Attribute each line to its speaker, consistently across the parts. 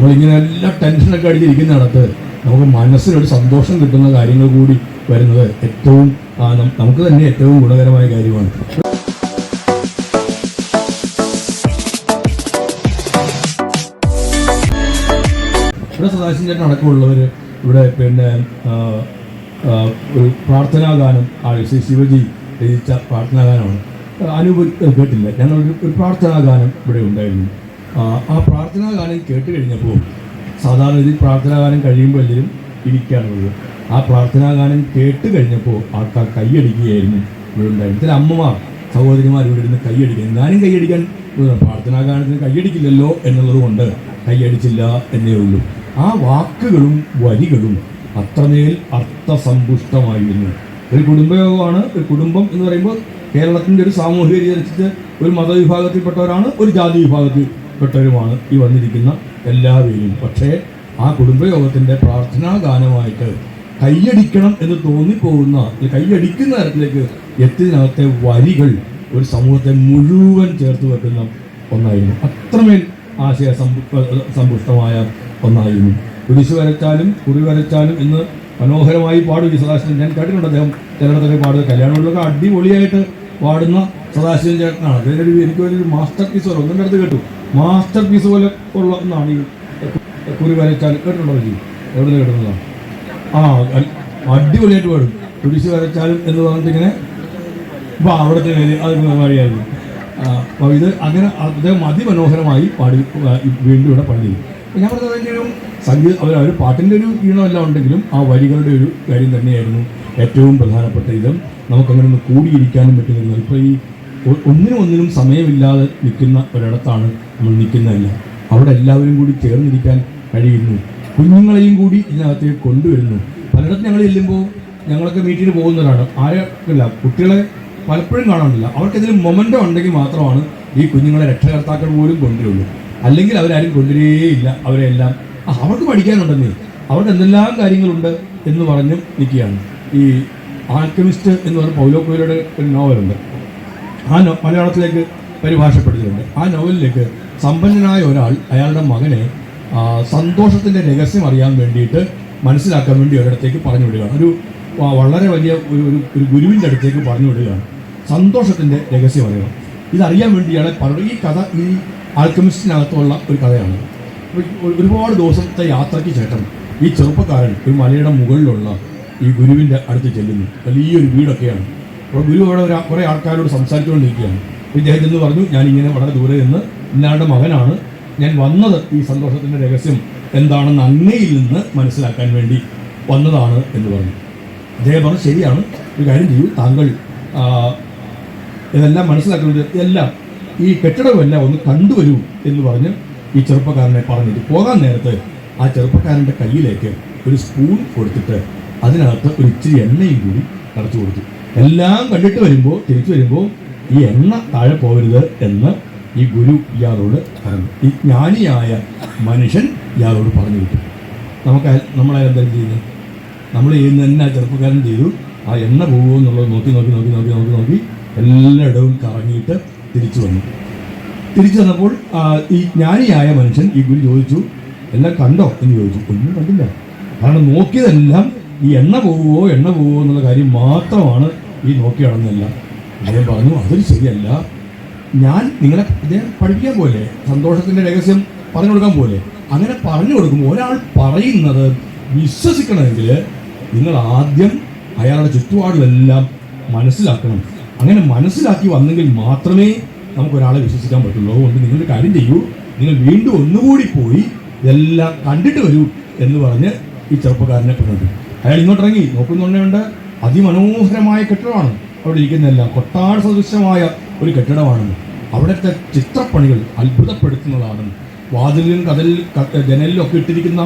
Speaker 1: നമ്മളിങ്ങനെ എല്ലാ ടെൻഷനൊക്കെ അടിച്ചിരിക്കുന്നിടത്ത് നമുക്ക് മനസ്സിനൊരു സന്തോഷം കിട്ടുന്ന കാര്യങ്ങൾ കൂടി വരുന്നത് ഏറ്റവും നമുക്ക് തന്നെ ഏറ്റവും ഗുണകരമായ കാര്യമാണ്. ഇവിടെ സദാശിവൻ ചേട്ടൻ അടക്കമുള്ളവർ ഇവിടെ പിന്നെ ഒരു പ്രാർത്ഥനാ ഗാനം ശ്രീ ശിവജി രചിച്ച പ്രാർത്ഥനാ ഗാനമാണ് അനുഭവ കേട്ടില്ല? ഞങ്ങളൊരു ഒരു പ്രാർത്ഥനാ ഗാനം ഇവിടെ ഉണ്ടായിരുന്നു. ആ, പ്രാർത്ഥനാ ഗാനം കേട്ട് കഴിഞ്ഞപ്പോൾ സാധാരണ രീതിയിൽ പ്രാർത്ഥനാ ഗാനം കഴിയുമ്പോൾ എല്ലാവരും ഇരിക്കുകയാണുള്ളത്. ആ പ്രാർത്ഥനാ ഗാനം കേട്ട് കഴിഞ്ഞപ്പോൾ ആൾക്കാർ കൈയടിക്കുകയായിരുന്നു. ഇവിടെ ഉണ്ടായിരുന്നു ചില അമ്മമാർ സഹോദരിമാർ ഇവിടെ ഇരുന്ന് കൈയടിക്കുക. ഞാനും കൈയടിക്കാൻ. പ്രാർത്ഥനാ ഗാനത്തിന് കൈയടിക്കില്ലല്ലോ എന്നുള്ളത് കൊണ്ട് കൈയടിച്ചില്ല എന്നേ ഉള്ളൂ. ആ വാക്കുകളും വരികളും അത്രമേൽ അർത്ഥസമ്പുഷ്ടമായിരുന്നു. ഒരു കുടുംബയോഗമാണ് ഒരു കുടുംബം എന്ന് പറയുമ്പോൾ കേരളത്തിന്റെ ഒരു സാമൂഹിക രീതി ഒരു മതവിഭാഗത്തിൽപ്പെട്ടവരാണ് ഒരു ജാതി വിഭാഗത്തിൽപ്പെട്ടവരുമാണ് ഈ വന്നിരിക്കുന്ന എല്ലാവരും പക്ഷേ ആ കുടുംബയോഗത്തിന്റെ പ്രാർത്ഥനാ ഗാനമായിട്ട് കൈയടിക്കണം എന്ന് തോന്നിപ്പോകുന്ന കൈയടിക്കുന്ന തരത്തിലേക്ക് എത്തിനകത്തെ വരികൾ ഒരു സമൂഹത്തെ മുഴുവൻ ചേർത്ത് വെക്കുന്ന ഒന്നായിരുന്നു. അത്രമേൽ ആശയ സമ്പുഷ്ടമായ ഒന്നായിരുന്നു. കുരിശു വരച്ചാലും കുറി വരച്ചാലും ഇന്ന് മനോഹരമായി പാടും ഈ സദാശിവൻ. ഞാൻ കേട്ടിട്ടുണ്ട് അദ്ദേഹം ചിലയിടത്തൊക്കെ പാടുക കല്യാണങ്ങളിലൊക്കെ അടിപൊളിയായിട്ട് പാടുന്ന സദാശിവൻ ചേട്ടനാണ്. അദ്ദേഹം എനിക്ക് ഒരു മാസ്റ്റർ പീസ് ഒന്നും അടുത്ത് കേട്ടു. മാസ്റ്റർ പീസ് പോലെ ഉള്ള ഒന്നാണ് ഈ കുരു വരച്ചാൽ കേട്ടിട്ടുണ്ടോ എവിടെ നിന്ന് ആ അടിപൊളിയായിട്ട് പാടും കുരിശ് വരച്ചാലും എന്ന് പറഞ്ഞിട്ട് ഇങ്ങനെ അപ്പോൾ അവിടുത്തെ പേര് അത് മാറിയായിരുന്നു അപ്പോൾ ഇത് അങ്ങനെ അദ്ദേഹം അതിമനോഹരമായി പാടി വീണ്ടും ഇവിടെ അപ്പോൾ ഞാൻ പറഞ്ഞത് അതിന്റെ ഒരു സംഗീത അവർ ഒരു പാട്ടിന്റെ ഒരു ഈണമെല്ലാം ഉണ്ടെങ്കിലും ആ വരികളുടെ ഒരു കാര്യം തന്നെയായിരുന്നു ഏറ്റവും പ്രധാനപ്പെട്ട ഇതും. നമുക്കങ്ങനെ ഒന്ന് കൂടിയിരിക്കാനും പറ്റുന്നില്ല. ഇപ്പോൾ ഈ ഒന്നിനും ഒന്നിനും സമയമില്ലാതെ നിൽക്കുന്ന ഒരിടത്താണ് നമ്മൾ നിൽക്കുന്നതല്ല. അവിടെ എല്ലാവരും കൂടി ചേർന്നിരിക്കാൻ കഴിയുന്നു. കുഞ്ഞുങ്ങളെയും കൂടി ഇതിനകത്തേക്ക് കൊണ്ടുവരുന്നു. പലയിടത്തും ഞങ്ങൾ ചെല്ലുമ്പോൾ ഞങ്ങളൊക്കെ മീറ്റിന് പോകുന്നവരാണ് ആരല്ല കുട്ടികളെ പലപ്പോഴും കാണാനില്ല അവർക്കെതിലും മൊമെന്റോ ഉണ്ടെങ്കിൽ മാത്രമാണ് ഈ കുഞ്ഞുങ്ങളെ രക്ഷകർത്താക്കൾ പോലും കൊണ്ടുവരുള്ളൂ. അല്ലെങ്കിൽ അവരാരും കൊണ്ടുവരേയില്ല. അവരെല്ലാം "ആ, അവർക്ക് പഠിക്കാനുണ്ടെന്നേ. അവർക്ക് എന്തെല്ലാം കാര്യങ്ങളുണ്ട് എന്ന് പറഞ്ഞ് നിൽക്കുകയാണ്. ഈ ആൽക്കമിസ്റ്റ് എന്ന് പറഞ്ഞ പൗലോ കോയിലോയുടെ ഒരു നോവലുണ്ട്. ആ മലയാളത്തിലേക്ക് പരിഭാഷപ്പെടുത്തിയിട്ടുണ്ട്. ആ നോവലിലേക്ക് സമ്പന്നനായ ഒരാൾ അയാളുടെ മകനെ സന്തോഷത്തിന്റെ രഹസ്യം അറിയാൻ വേണ്ടിയിട്ട് മനസ്സിലാക്കാൻ വേണ്ടി ഒരിടത്തേക്ക് പറഞ്ഞു വിടുകയാണ്. ഒരു വളരെ വലിയ ഒരു ഒരു ഗുരുവിന്റെ അടുത്തേക്ക് പറഞ്ഞു വിടുകയാണ്. സന്തോഷത്തിന്റെ രഹസ്യം അറിയണം. ഇതറിയാൻ വേണ്ടിയാണ് പറഞ്ഞത് പറഞ്ഞു ഈ കഥ ഈ ആൽക്കമിസ്റ്റിനകത്തുള്ള ഒരു കഥയാണ്. ഒരുപാട് ദിവസത്തെ യാത്രയ്ക്ക് ശേഷം ഈ ചെറുപ്പക്കാരൻ ഒരു മലയുടെ മുകളിലുള്ള ഈ ഗുരുവിന്റെ അടുത്ത് ചെല്ലുന്നു. വലിയൊരു വീടൊക്കെയാണ്. അപ്പോൾ ഗുരു അവിടെ ഒരു കുറേ ആൾക്കാരോട് സംസാരിച്ചുകൊണ്ടിരിക്കുകയാണ്. ഇദ്ദേഹത്തിൽ നിന്ന് പറഞ്ഞു ഞാനിങ്ങനെ വളരെ ദൂരെ നിന്ന് ഇന്നാളുടെ മകനാണ്. ഞാൻ വന്നത് ഈ സന്തോഷത്തിന്റെ രഹസ്യം എന്താണെന്ന് അങ്ങയിൽ നിന്ന് മനസ്സിലാക്കാൻ വേണ്ടി വന്നതാണ് എന്ന് പറഞ്ഞു. അദ്ദേഹം പറഞ്ഞു ശരിയാണ് ഒരു കാര്യം ചെയ്യൂ. താങ്കൾ ഇതെല്ലാം മനസ്സിലാക്കുന്നത് എല്ലാം ഈ കെട്ടിടമെല്ലാം ഒന്ന് കണ്ടുവരൂ എന്ന് പറഞ്ഞ് ഈ ചെറുപ്പക്കാരനെ പറഞ്ഞിട്ട് പോകാൻ നേരത്ത് ആ ചെറുപ്പക്കാരന്റെ കയ്യിലേക്ക് ഒരു സ്പൂൺ കൊടുത്തിട്ട് അതിനകത്ത് ഒരു ഇച്ചിരി എണ്ണയും കൂടി കടച്ചു കൊടുത്തു. എല്ലാം കണ്ടിട്ട് വരുമ്പോൾ തിരിച്ചു വരുമ്പോൾ ഈ എണ്ണ താഴെ പോകരുത് എന്ന് ഈ ഗുരു ഇയാളോട് പറഞ്ഞു. ഈ ജ്ഞാനിയായ മനുഷ്യൻ ഇയാളോട് പറഞ്ഞു കിട്ടും. നമുക്ക് നമ്മളെന്താ ചെയ്യുന്നത് നമ്മൾ ചെയ്യുന്ന തന്നെ ചെറുപ്പക്കാരൻ ചെയ്തു. ആ എണ്ണ പോകുമോ എന്നുള്ളത് നോക്കി നോക്കി നോക്കി നോക്കി നോക്കി നോക്കി എല്ലായിടവും കറങ്ങിയിട്ട് തിരിച്ചു വന്നു. തിരിച്ചു വന്നപ്പോൾ ഈ ജ്ഞാനിയായ മനുഷ്യൻ ഈ ഗുരു ചോദിച്ചു എല്ലാം കണ്ടോ? എന്ന് ചോദിച്ചു. ഒന്നും കണ്ടില്ല. കാരണം നോക്കിയതെല്ലാം ഈ എണ്ണ പോവുമോ എണ്ണ പോവുമോ എന്നുള്ള കാര്യം മാത്രമാണ് ഈ നോക്കി അദ്ദേഹം പറഞ്ഞു അതൊരു ശരിയല്ല. ഞാൻ നിങ്ങളെ അദ്ദേഹം പഠിപ്പിക്കാൻ പോലെ സന്തോഷത്തിന്റെ രഹസ്യം പറഞ്ഞു കൊടുക്കാൻ പോലെ അങ്ങനെ പറഞ്ഞു കൊടുക്കുമ്പോൾ ഒരാൾ പറയുന്നത് വിശ്വസിക്കണമെങ്കിൽ നിങ്ങൾ ആദ്യം അയാളുടെ ചുറ്റുപാടുകളെല്ലാം മനസ്സിലാക്കണം. അങ്ങനെ മനസ്സിലാക്കി വന്നെങ്കിൽ മാത്രമേ നമുക്കൊരാളെ വിശ്വസിക്കാൻ പറ്റുള്ളൂ. അതുകൊണ്ട് നിങ്ങൾ കാര്യം ചെയ്യൂ. നിങ്ങൾ വീണ്ടും ഒന്നുകൂടി പോയി ഇതെല്ലാം കണ്ടിട്ട് വരൂ എന്ന് പറഞ്ഞ് ഈ ചെറുപ്പക്കാരനെ പറഞ്ഞു അയാൾ ഇങ്ങോട്ടിറങ്ങി. നോക്കുന്നുണ്ട് അതിമനോഹരമായ കെട്ടിടമാണ്. അവിടെ ഇരിക്കുന്നതെല്ലാം കൊട്ടാര സദൃശമായ ഒരു കെട്ടിടമാണ് അവിടുത്തെ ചിത്രപ്പണികൾ അത്ഭുതപ്പെടുത്തുന്നതാണ് വാതിലിലും കഥൽ ജനലിലും ഒക്കെ ഇട്ടിരിക്കുന്ന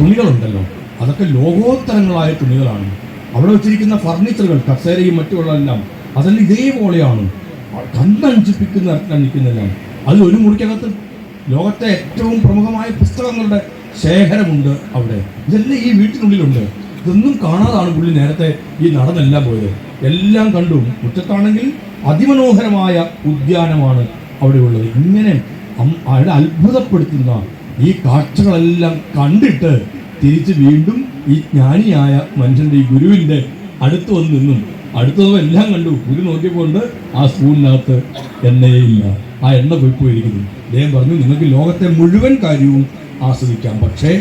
Speaker 1: തുണികളുണ്ടല്ലോ. അതൊക്കെ ലോകോത്തരങ്ങളായ തുണികളാണ്. അവിടെ വെച്ചിരിക്കുന്ന ഫർണിച്ചറുകൾ കസേരയും മറ്റുള്ളതെല്ലാം അതെല്ലാം ഇതേപോലെയാണ്. കണ്ണഞ്ചിപ്പിക്കുന്ന നിൽക്കുന്നതെല്ലാം. അത് ഒരു മുറിക്കകത്ത് ലോകത്തെ ഏറ്റവും പ്രമുഖമായ പുസ്തകങ്ങളുടെ ശേഖരമുണ്ട് അവിടെ. ഇതെല്ലാം ഈ വീട്ടിനുള്ളിലുണ്ട്. ഇതൊന്നും കാണാതാണ് പുള്ളി നേരത്തെ ഈ നടന്നെല്ലാം പോയത്. എല്ലാം കണ്ടു മുറ്റത്താണെങ്കിൽ അതിമനോഹരമായ ഉദ്യാനമാണ് അവിടെ ഉള്ളത്. ഇങ്ങനെ അവിടെ അത്ഭുതപ്പെടുത്തുന്ന ഈ കാഴ്ചകളെല്ലാം കണ്ടിട്ട് തിരിച്ച് വീണ്ടും ഈ ജ്ഞാനിയായ മനുഷ്യന്റെ ഈ ഗുരുവിന്റെ അടുത്ത് വന്ന് നിന്നും അടുത്തതും എല്ലാം കണ്ടു. ഗുരു നോക്കിക്കൊണ്ട് ആ സ്പൂണിനകത്ത് എണ്ണയില്ല ആ എണ്ണ പോയിപ്പോയിരിക്കുന്നു. അദ്ദേഹം പറഞ്ഞു നിങ്ങൾക്ക് ലോകത്തെ മുഴുവൻ കാര്യവും ആസ്വദിക്കാം. പക്ഷേ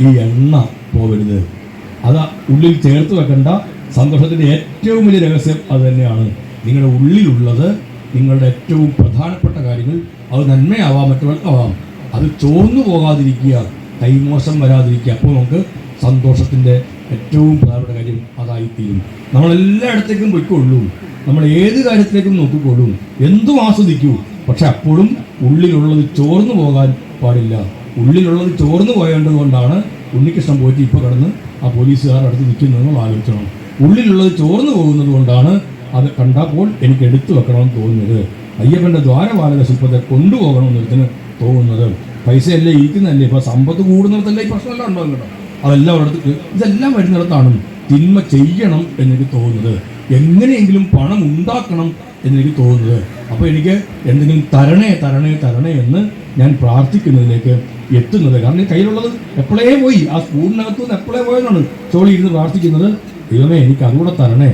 Speaker 1: ഈ എണ്ണ പോകരുത് അത് ഉള്ളിൽ ചേർത്ത് വെക്കേണ്ട. സന്തോഷത്തിന്റെ ഏറ്റവും വലിയ രഹസ്യം അത് തന്നെയാണ്. നിങ്ങളുടെ ഉള്ളിലുള്ളത് നിങ്ങളുടെ ഏറ്റവും പ്രധാനപ്പെട്ട കാര്യങ്ങൾ അത് നന്മയാവാം മറ്റുള്ളവർക്കാവാം അത് ചോർന്നു പോകാതിരിക്കുക കൈമോശം വരാതിരിക്കുക. അപ്പോൾ നമുക്ക് സന്തോഷത്തിന്റെ ഏറ്റവും പ്രധാനപ്പെട്ട കാര്യം അതായിത്തീരും. നമ്മൾ എല്ലായിടത്തേക്കും പൊയ്ക്കൊള്ളൂ. നമ്മൾ ഏത് കാര്യത്തിലേക്കും നോക്കിക്കൊള്ളൂ. എന്തും ആസ്വദിക്കൂ. പക്ഷെ അപ്പോഴും ഉള്ളിലുള്ളത് ചോർന്നു പോകാൻ പാടില്ല. ഉള്ളിലുള്ളത് ചോർന്നു പോയേണ്ടതുകൊണ്ടാണ് ഉണ്ണികൃഷ്ണൻ പോയിട്ട് ഇപ്പോൾ കിടന്ന് ആ പോലീസുകാർ അടുത്ത് നിൽക്കുന്നത് നമ്മൾ ആലോചിക്കണം. ഉള്ളിലുള്ളത് ചോർന്നു പോകുന്നത് കൊണ്ടാണ് അത് കണ്ടപ്പോൾ എനിക്ക് എടുത്തു വെക്കണമെന്ന് തോന്നുന്നത്. അയ്യപ്പന്റെ ദ്വാരപാലക ശില്പത്തെ കൊണ്ടുപോകണമെന്നൊരുത്തിന് തോന്നുന്നത്. പൈസയല്ലേ ഇരിക്കുന്നതല്ലേ? ഇപ്പോൾ സമ്പത്ത് കൂടുന്നിടത്തല്ലേ ഈ പ്രശ്നമെല്ലാം ഉണ്ടാകും കേട്ടോ. അതെല്ലാം അടുത്ത് ഇതെല്ലാം വരുന്നിടത്താണ് തിന്മ ചെയ്യണം എന്നെനിക്ക് തോന്നുന്നത്. എങ്ങനെയെങ്കിലും പണം ഉണ്ടാക്കണം എന്നെനിക്ക് തോന്നുന്നത്. അപ്പോൾ എനിക്ക് എന്തെങ്കിലും തരണേ തരണേ തരണേ എന്ന് ഞാൻ പ്രാർത്ഥിക്കുന്നതിലേക്ക് എത്തുന്നത്. കാരണം കയ്യിലുള്ളത് എപ്പോഴേ പോയി? ആ സ്കൂളിനകത്തു നിന്ന് എപ്പോഴേ പോയതാണ് ചോളി ഇരുന്ന് പ്രാർത്ഥിക്കുന്നത്. ദൈവമേ എനിക്ക് അതുകൂടെ തരണേ.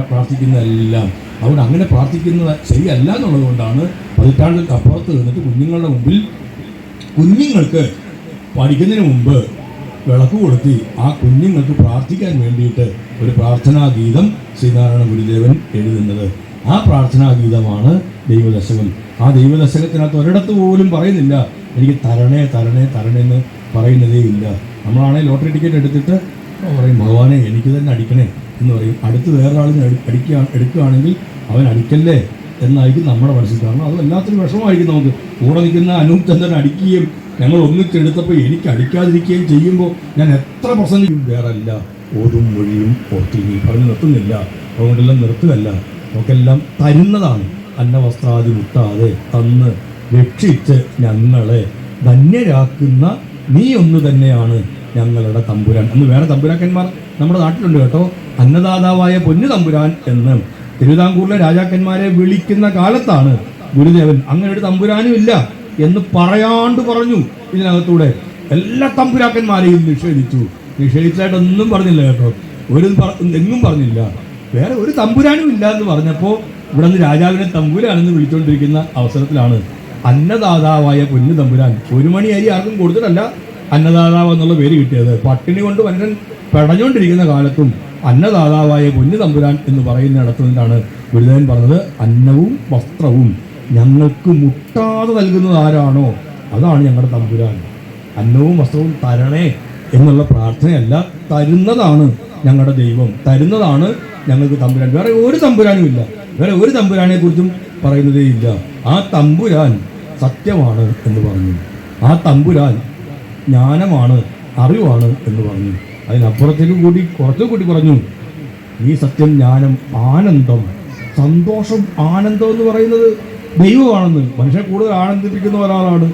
Speaker 1: പ്രാർത്ഥിക്കുന്നതെല്ലാം. അതുകൊണ്ട് അങ്ങനെ പ്രാർത്ഥിക്കുന്നത് ശരിയല്ല എന്നുള്ളത് കൊണ്ടാണ് പതിറ്റാണ്ടുകൾക്ക് അപ്പുറത്ത് നിന്നിട്ട് കുഞ്ഞുങ്ങളുടെ മുമ്പിൽ കുഞ്ഞുങ്ങൾക്ക് പഠിക്കുന്നതിന് മുമ്പ് വിളക്ക് കൊടുത്തി ആ കുഞ്ഞുങ്ങൾക്ക് പ്രാർത്ഥിക്കാൻ വേണ്ടിയിട്ട് ഒരു പ്രാർത്ഥനാ ഗീതം ശ്രീനാരായണ ഗുരുദേവൻ എഴുതുന്നത്. ആ പ്രാർത്ഥനാ ഗീതമാണ് ദൈവദശകം. ആ ദൈവദശകത്തിനകത്ത് ഒരിടത്ത് പോലും പറയുന്നില്ല. എനിക്ക് തരണേ തരണേ തരണേ എന്ന് പറയുന്നതേ ഇല്ല. നമ്മളാണെങ്കിൽ ലോട്ടറി ടിക്കറ്റ് എടുത്തിട്ട് പറയും ഭഗവാനെ എനിക്ക് തന്നെ അടിക്കണേ എന്ന് പറയും. അടുത്ത് വേറൊരാളിന് അടി അടിക്കുക എടുക്കുകയാണെങ്കിൽ അവൻ അടിക്കല്ലേ എന്നായിരിക്കും നമ്മുടെ മനസ്സിൽ. കാരണം അത് എല്ലാത്തിനും വിഷമമായിരിക്കും നമുക്ക്. കൂടെ നിൽക്കുന്ന അനൂപ് ചന്ദ്രൻ അടിക്കുകയും ഞങ്ങൾ ഒന്നിച്ചെടുത്തപ്പോൾ എനിക്ക് അടിക്കാതിരിക്കുകയും ചെയ്യുമ്പോൾ ഞാൻ എത്ര പ്രസംഗിക്കും. വേറെ അല്ല. ഓതും മൊഴിയും ഓർത്തിങ്ങി പറഞ്ഞ് നിർത്തുന്നില്ല. അതുകൊണ്ടെല്ലാം നിർത്തുകയല്ല. നമുക്കെല്ലാം തരുന്നതാണ്. അന്നവസ്ത്രാദി മുട്ടാതെ തന്ന് രക്ഷിച്ച് ഞങ്ങളെ ധന്യരാക്കുന്ന നീ ഒന്ന് തന്നെയാണ് ഞങ്ങളുടെ തമ്പുരാൻ. അന്ന് വേറെ തമ്പുരാക്കന്മാർ നമ്മുടെ നാട്ടിലുണ്ട് കേട്ടോ. അന്നദാതാവായ പൊന്നു തമ്പുരാൻ എന്ന്. തിരുവിതാംകൂറിലെ രാജാക്കന്മാരെ വിളിക്കുന്ന കാലത്താണ് ഗുരുദേവൻ അങ്ങനെ ഒരു തമ്പുരാനും ഇല്ല എന്ന് പറയാണ്ട് പറഞ്ഞു. ഇതിനകത്തൂടെ എല്ലാ തമ്പുരാക്കന്മാരെയും നിഷേധിച്ചു. നിഷേധിച്ചായിട്ടൊന്നും പറഞ്ഞില്ല കേട്ടോ. ഒരു എങ്ങും പറഞ്ഞില്ല. വേറെ ഒരു തമ്പുരാനും ഇല്ല എന്ന് പറഞ്ഞപ്പോൾ ഇവിടെ നിന്ന് രാജാവിനെ തമ്പുരാനെന്ന് വിളിച്ചുകൊണ്ടിരിക്കുന്ന അവസരത്തിലാണ് അന്നദാതാവായ പൊന്നു തമ്പുരാൻ. ഒരു മണി അരി ആർക്കും കൊടുത്തിട്ടല്ല അന്നദാതാവ് എന്നുള്ള പേര് കിട്ടിയത്. പട്ടിണി കൊണ്ട് മനുഷ്യൻ പെടഞ്ഞുകൊണ്ടിരിക്കുന്ന കാലത്തും അന്നദാതാവായ പൊന്നു തമ്പുരാൻ എന്ന് പറയുന്നിടത്തു നിന്നാണ് ഗുരുദേവൻ പറഞ്ഞത് അന്നവും വസ്ത്രവും ഞങ്ങൾക്ക് മുട്ടാതെ നൽകുന്നത് ആരാണോ അതാണ് ഞങ്ങളുടെ തമ്പുരാൻ. അന്നവും വസ്ത്രവും തരണേ എന്നുള്ള പ്രാർത്ഥനയല്ല തരുന്നതാണ് ഞങ്ങളുടെ ദൈവം. തരുന്നതാണ് ഞങ്ങൾക്ക് തമ്പുരാൻ. വേറെ ഒരു തമ്പുരാനും ഇല്ല. വേറെ ഒരു തമ്പുരാനെ കുറിച്ചും പറയുന്നതേ ഇല്ല ആ തമ്പുരാൻ സത്യമാണ് എന്ന് പറഞ്ഞു. ആ തമ്പുരാൻ ജ്ഞാനമാണ് അറിവാണ് എന്ന് പറഞ്ഞു. അതിനപ്പുറത്തേക്ക് കൂടി കുറച്ചു കൂടി പറഞ്ഞു. ഈ സത്യം ജ്ഞാനം ആനന്ദം സന്തോഷം ആനന്ദം എന്ന് പറയുന്നത് ദൈവമാണെന്ന്. മനുഷ്യനെ കൂടുതൽ ആനന്ദിപ്പിക്കുന്ന ഒരാളാണ്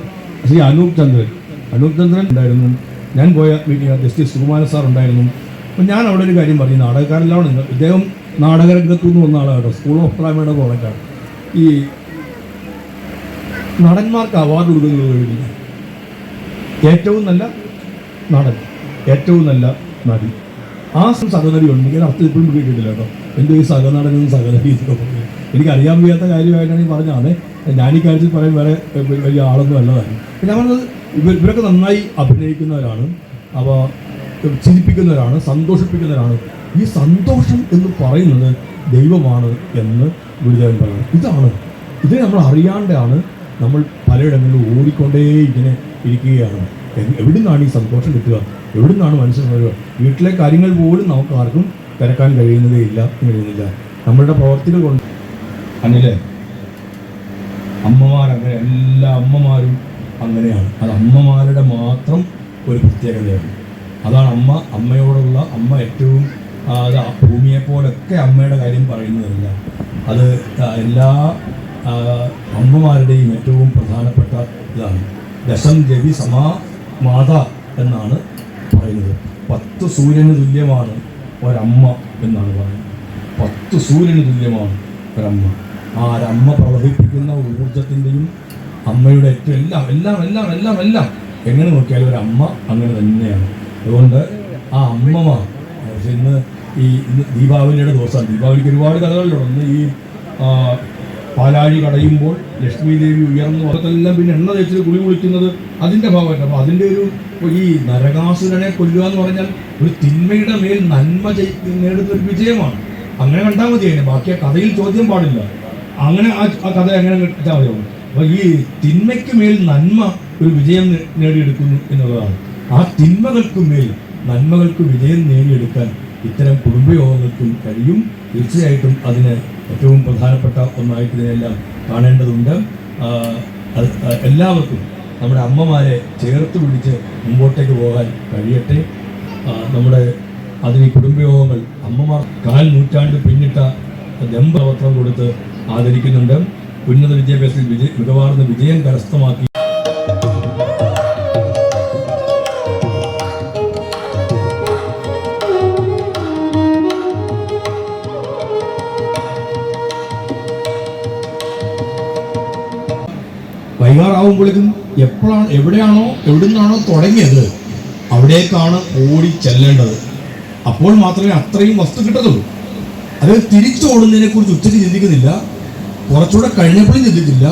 Speaker 1: ശ്രീ അനൂപ് ചന്ദ്രൻ. അനൂപ് ചന്ദ്രൻ ഉണ്ടായിരുന്നു. ഞാൻ പോയ മീറ്റിംഗ് ജസ്റ്റിസ് സുകുമാരൻ സാർ ഉണ്ടായിരുന്നു. അപ്പം ഞാൻ അവിടെ ഒരു കാര്യം പറഞ്ഞു. നാടകക്കാരെല്ലാം ഇദ്ദേഹം നാടകരംഗത്തു നിന്ന് വന്ന ആളാണ് സ്കൂൾ ഓഫ് ഡ്രാമയുടെ കോളേജാണ്. ഈ നടന്മാർക്ക് അവാർഡ് കൊടുക്കുന്നത് കഴിഞ്ഞില്ല ഏറ്റവും നല്ല നടൻ ഏറ്റവും നല്ല നടി. ആ സഹനടി ഉണ്ട്. എനിക്ക് അർത്ഥം ഇപ്പോഴും കിട്ടിയിട്ടില്ല കേട്ടോ. എന്റെ ഈ സഹനടനും സഹനടി എന്നൊക്കെ പറഞ്ഞു എനിക്ക് അറിയാൻ വയ്യാത്ത കാര്യമായിട്ടാണ് ഈ പറഞ്ഞാണ് ഞാൻ ഈ കാര്യത്തിൽ പറയാൻ വേറെ വലിയ ആളൊന്നും അല്ലതാണ് പിന്നെ ഞാൻ പറഞ്ഞത് ഇവർ ഇവരൊക്കെ നന്നായി അഭിനയിക്കുന്നവരാണ്. അവ ചിരിപ്പിക്കുന്നവരാണ് സന്തോഷിപ്പിക്കുന്നവരാണ്. ഈ സന്തോഷം എന്ന് പറയുന്നത് ദൈവമാണ് എന്ന് ഗുരുദേവൻ പറയുന്നത് ഇതാണ്. ഇത് നമ്മൾ അറിയാണ്ടാണ് നമ്മൾ പലയിടങ്ങളിലും ഓടിക്കൊണ്ടേ ഇങ്ങനെ ഇരിക്കുകയാണ്. എവിടെ എവിടുന്നാണ് ഈ സന്തോഷം കിട്ടുക? എവിടുന്നാണ് മനസ്സിൽ വരിക? വീട്ടിലെ കാര്യങ്ങൾ പോലും നമുക്ക് ആർക്കും തിരക്കാൻ കഴിയുന്നതേ ഇല്ല കഴിയുന്നില്ല. നമ്മളുടെ പ്രവർത്തികൾ കൊണ്ട് അനിലെ അമ്മമാർ അങ്ങനെ എല്ലാ അമ്മമാരും അങ്ങനെയാണ്. അത് അമ്മമാരുടെ മാത്രം ഒരു പ്രത്യേകതയാണ്. അതാണ് അമ്മ അമ്മയോടുള്ള അമ്മ ഏറ്റവും അത് ആ ഭൂമിയെ പോലൊക്കെ അമ്മയുടെ കാര്യം പറയുന്നതല്ല. അത് എല്ലാ അമ്മമാരുടെയും ഏറ്റവും പ്രധാനപ്പെട്ട ഇതാണ്. ദശം രവി സമാ മാത എന്നാണ് പറയുന്നത്. പത്ത് സൂര്യന് തുല്യമാണ് ഒരമ്മ എന്നാണ് പറയുന്നത്. പത്ത് സൂര്യന് തുല്യമാണ് ഒരമ്മ. ആ ഒരമ്മ പ്രവഹിപ്പിക്കുന്ന ഊർജത്തിന്റെയും അമ്മയുടെ ഏറ്റവും എല്ലാം എല്ലാം എല്ലാം എല്ലാം എല്ലാം എങ്ങനെ നോക്കിയാലും ഒരു അമ്മ അങ്ങനെ തന്നെയാണ്. അതുകൊണ്ട് ആ അമ്മമാർ ഇന്ന് ഈ ഇന്ന് ദീപാവലിയുടെ ദിവസമാണ്. ദീപാവലിക്ക് ഒരുപാട് കഥകളിലുണ്ട്. ഈ പാലാഴി കടയുമ്പോൾ ലക്ഷ്മി ദേവി ഉയർന്നു അതെല്ലാം പിന്നെ എണ്ണ തേച്ചിൽ കുളി കുളിക്കുന്നത് അതിന്റെ ഭാഗമായിട്ട് അപ്പോൾ അതിന്റെ ഒരു ഈ നരകാസുരനെ കൊല്ലുക എന്ന് പറഞ്ഞാൽ ഒരു തിന്മയുടെ മേൽ നന്മ നേടുന്ന ഒരു വിജയമാണ്. അങ്ങനെ കണ്ടാൽ മതി അതിനെ. ബാക്കി ആ കഥയിൽ ചോദ്യം പാടില്ല. അങ്ങനെ ആ കഥ എങ്ങനെ കിട്ടാൽ മതിയാവും? അപ്പോൾ ഈ തിന്മയ്ക്ക് മേൽ നന്മ ഒരു വിജയം നേടിയെടുക്കുന്നു എന്നുള്ളതാണ്. ആ തിന്മകൾക്ക് മേൽ നന്മകൾക്ക് വിജയം നേടിയെടുക്കാൻ ഇത്തരം കുടുംബയോഗങ്ങൾക്കും കഴിയും. തീർച്ചയായിട്ടും അതിന് ഏറ്റവും പ്രധാനപ്പെട്ട ഒന്നായിട്ട് ഇതിനെല്ലാം കാണേണ്ടതുണ്ട്. എല്ലാവർക്കും നമ്മുടെ അമ്മമാരെ ചേർത്ത് പിടിച്ച് മുമ്പോട്ടേക്ക് പോകാൻ കഴിയട്ടെ. നമ്മുടെ അതിന് കുടുംബയോഗങ്ങൾ അമ്മമാർ കാൽ നൂറ്റാണ്ട് പിന്നിട്ട ദമ്പപത്രം കൊടുത്ത് ആദരിക്കുന്നുണ്ട്. ഉന്നത വിദ്യാഭ്യാസത്തിൽ വിജയ മികവാർന്ന വിജയം കരസ്ഥമാക്കി വൈകാറാവുമ്പോഴേക്കും എപ്പോഴാണ് എവിടെയാണോ എവിടെ നിന്നാണോ തുടങ്ങിയത് അവിടേക്കാണ് ഓടി ചെല്ലേണ്ടത്. അപ്പോൾ മാത്രമേ അത്രയും വസ്തു കിട്ടത്തുള്ളൂ. അത് തിരിച്ചോടുന്നതിനെ കുറിച്ച് ഉച്ചയ്ക്ക് ചിന്തിക്കുന്നില്ല. കുറച്ചുകൂടെ കഴിഞ്ഞപ്പോഴും ചിന്തിച്ചില്ല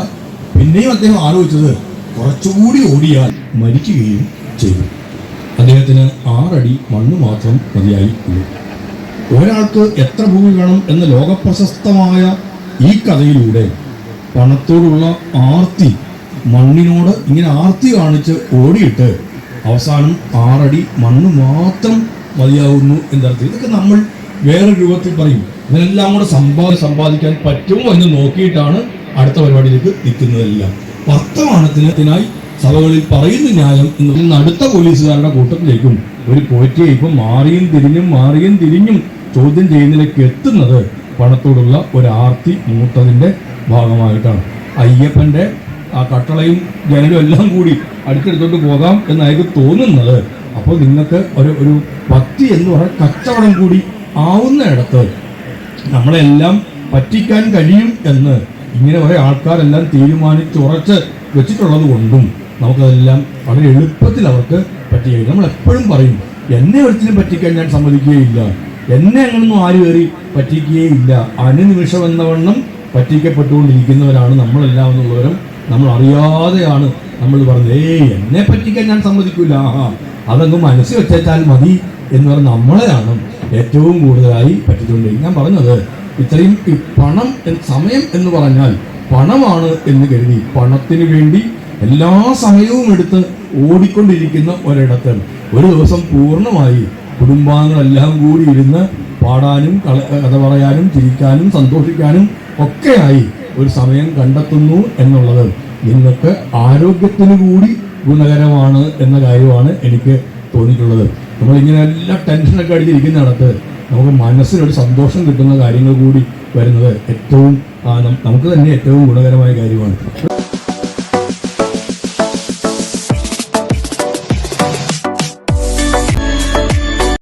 Speaker 1: പിന്നെയും അദ്ദേഹം ആലോചിച്ചത് കുറച്ചുകൂടി ഓടിയാൽ മരിക്കുകയും ചെയ്തു. അദ്ദേഹത്തിന് ആറടി മണ്ണ് മാത്രം മതിയായി ഒരാൾക്ക് എത്ര ഭൂമി വേണം എന്ന ലോകപ്രശസ്തമായ ഈ കഥയിലൂടെ പണത്തോടുള്ള ആർത്തി മണ്ണിനോട് ഇങ്ങനെ ആർത്തി കാണിച്ച് ഓടിയിട്ട് അവസാനം ആറടി മണ്ണ് മാത്രം മതിയാവുന്നു എന്നർത്ഥം ഇതൊക്കെ നമ്മൾ വേറെ രൂപത്തിൽ പറയും. ഇതിനെല്ലാം കൂടെ സമ്പാദ സമ്പാദിക്കാൻ പറ്റുമോ എന്ന് നോക്കിയിട്ടാണ് അടുത്ത പരിപാടിയിലേക്ക് നിൽക്കുന്നതെല്ലാം. വർത്തമാനത്തിനായി സഭകളിൽ പറയുന്ന ന്യായം എന്ന് അടുത്ത പോലീസുകാരുടെ കൂട്ടത്തിലേക്കും ഒരു പോറ്റിയെ ഇപ്പം മാറിയും തിരിഞ്ഞും മാറിയും തിരിഞ്ഞും ചോദ്യം ചെയ്യുന്നതിലേക്ക് എത്തുന്നത് പണത്തോടുള്ള ഒരു ആർത്തി മൂത്തതിന്റെ ഭാഗമായിട്ടാണ്. അയ്യപ്പന്റെ ആ കട്ടളയും ജനലും എല്ലാം കൂടി അടുത്തെടുത്തോട്ട് പോകാം എന്ന് അയാൾക്ക് തോന്നുന്നത്. അപ്പോൾ നിങ്ങൾക്ക് ഒരു ഒരു ഭക്തി എന്ന് പറയുന്ന കച്ചവടം കൂടി ആവുന്നിടത്ത് നമ്മളെല്ലാം പറ്റിക്കാൻ കഴിയും എന്ന് ഇങ്ങനെ കുറേ ആൾക്കാരെല്ലാം തീരുമാനിച്ചുറച്ച് വെച്ചിട്ടുള്ളത് കൊണ്ടും നമുക്കതെല്ലാം വളരെ എളുപ്പത്തിൽ അവർക്ക് പറ്റി നമ്മൾ എപ്പോഴും പറയും എന്നെ ഒരിക്കലും പറ്റിക്കാൻ ഞാൻ സമ്മതിക്കുകയില്ല. എന്നെ അങ്ങനൊന്നും ആര് കയറി പറ്റിക്കുകയില്ല. അനുനിമിഷം എന്ന വണ്ണം പറ്റിക്കപ്പെട്ടുകൊണ്ടിരിക്കുന്നവരാണ് നമ്മളെല്ലാം എന്നുള്ളവരും നമ്മൾ അറിയാതെയാണ് നമ്മൾ പറഞ്ഞത് ഏയ് എന്നെ പറ്റിക്കാൻ ഞാൻ സമ്മതിക്കില്ല ആഹാ അതങ്ങ് മനസ്സിൽ വെച്ചാൽ മതി എന്ന് പറഞ്ഞ നമ്മളെയാണ് ഏറ്റവും കൂടുതലായി പറ്റിച്ചുകൊണ്ടിരിക്കുന്നത് ഞാൻ പറഞ്ഞത് ഇത്രയും പണം സമയം എന്ന് പറഞ്ഞാൽ പണമാണ് എന്ന് കരുതി പണത്തിന് വേണ്ടി എല്ലാ സമയവും എടുത്ത് ഓടിക്കൊണ്ടിരിക്കുന്ന ഒരിടത്ത് ഒരു ദിവസം പൂർണമായി കുടുംബാംഗങ്ങളെല്ലാം കൂടി ഇരുന്ന് പാടാനും കഥ പറയാനും ചിരിക്കാനും സന്തോഷിക്കാനും ഒക്കെയായി ഒരു സമയം കണ്ടെത്തുന്നു എന്നുള്ളത് നിങ്ങൾക്ക് ആരോഗ്യത്തിന് കൂടി ഗുണകരമാണ് എന്ന കാര്യമാണ് എനിക്ക് തോന്നിയിട്ടുള്ളത്. നമ്മളിങ്ങനെ എല്ലാ ടെൻഷനൊക്കെ അടിച്ചിരിക്കുന്നിടത്ത് നമുക്ക് മനസ്സിനൊരു സന്തോഷം കിട്ടുന്ന കാര്യങ്ങൾ കൂടി വരുന്നത് ഏറ്റവും നമുക്ക് തന്നെ ഏറ്റവും ഗുണകരമായ കാര്യമാണ്.